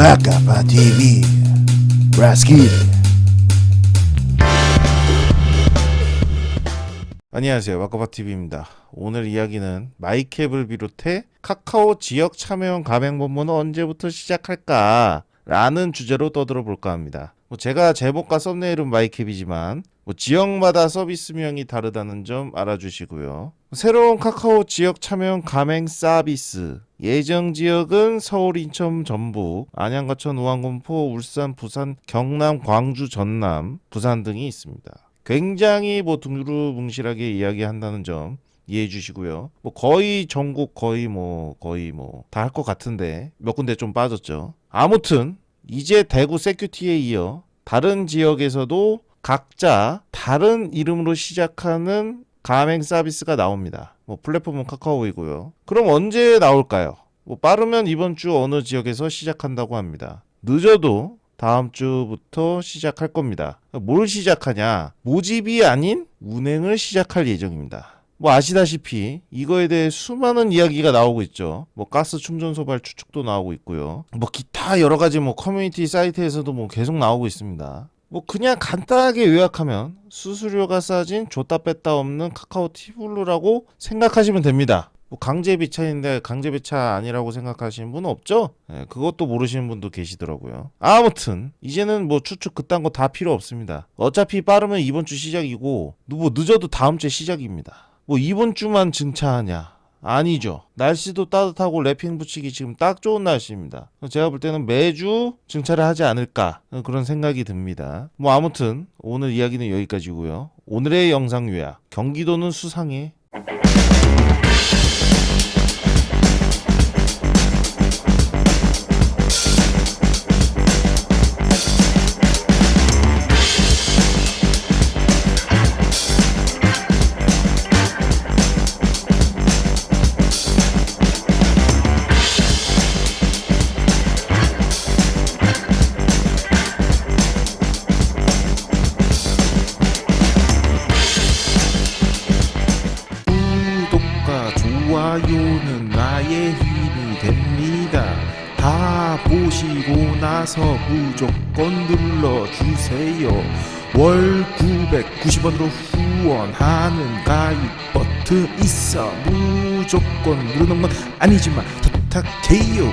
Vakapa TV. Braski. 안녕하세요. 마커바TV입니다. 오늘 이야기는 마이캡을 비롯해 카카오 지역 참여형 가맹본부는 언제부터 시작할까? 라는 주제로 떠들어 볼까 합니다. 뭐 제가 제목과 썸네일은 마이캡이지만 뭐 지역마다 서비스명이 다르다는 점 알아주시고요. 새로운 카카오 지역 참여형 가맹 서비스 예정 지역은 서울, 인천, 전북, 안양, 과천, 우한, 군포, 울산, 부산, 경남, 광주, 전남, 부산 등이 있습니다. 굉장히 뭐 두루뭉실하게 이야기한다는 점 이해해 주시고요. 뭐 거의 전국 거의 뭐 거의 뭐 다 할 것 같은데 몇 군데 좀 빠졌죠. 아무튼 이제 대구 세큐티에 이어 다른 지역에서도 각자 다른 이름으로 시작하는 가맹 서비스가 나옵니다. 뭐 플랫폼은 카카오이고요. 그럼 언제 나올까요? 뭐 빠르면 이번 주 어느 지역에서 시작한다고 합니다. 늦어도 다음 주부터 시작할 겁니다. 뭘 시작하냐? 모집이 아닌 운행을 시작할 예정입니다. 뭐 아시다시피 이거에 대해 수많은 이야기가 나오고 있죠. 뭐 가스 충전 소 발 추측도 나오고 있고요. 뭐 기타 여러 가지 뭐 커뮤니티 사이트에서도 뭐 계속 나오고 있습니다. 뭐 그냥 간단하게 요약하면 수수료가 싸진 줬다 뺐다 없는 카카오 티블루라고 생각하시면 됩니다. 뭐 강제 비차인데 강제 비차 아니라고 생각하시는 분은 없죠? 예, 그것도 모르시는 분도 계시더라고요. 아무튼 이제는 뭐 추측 그딴 거 다 필요 없습니다. 어차피 빠르면 이번 주 시작이고 뭐 늦어도 다음 주에 시작입니다. 뭐 이번 주만 증차하냐? 아니죠. 날씨도 따뜻하고 랩핑 붙이기 지금 딱 좋은 날씨입니다. 제가 볼 때는 매주 증차를 하지 않을까 그런 생각이 듭니다. 뭐 아무튼 오늘 이야기는 여기까지고요. 오늘의 영상 요약. 경기도는 수상해. 좋아요는 나의 힘이 됩니다. 다 보시고 나서 무조건 눌러주세요. 월 990원으로 후원하는 가입 버튼 있어. 무조건 누르는 건 아니지만 부탁해요.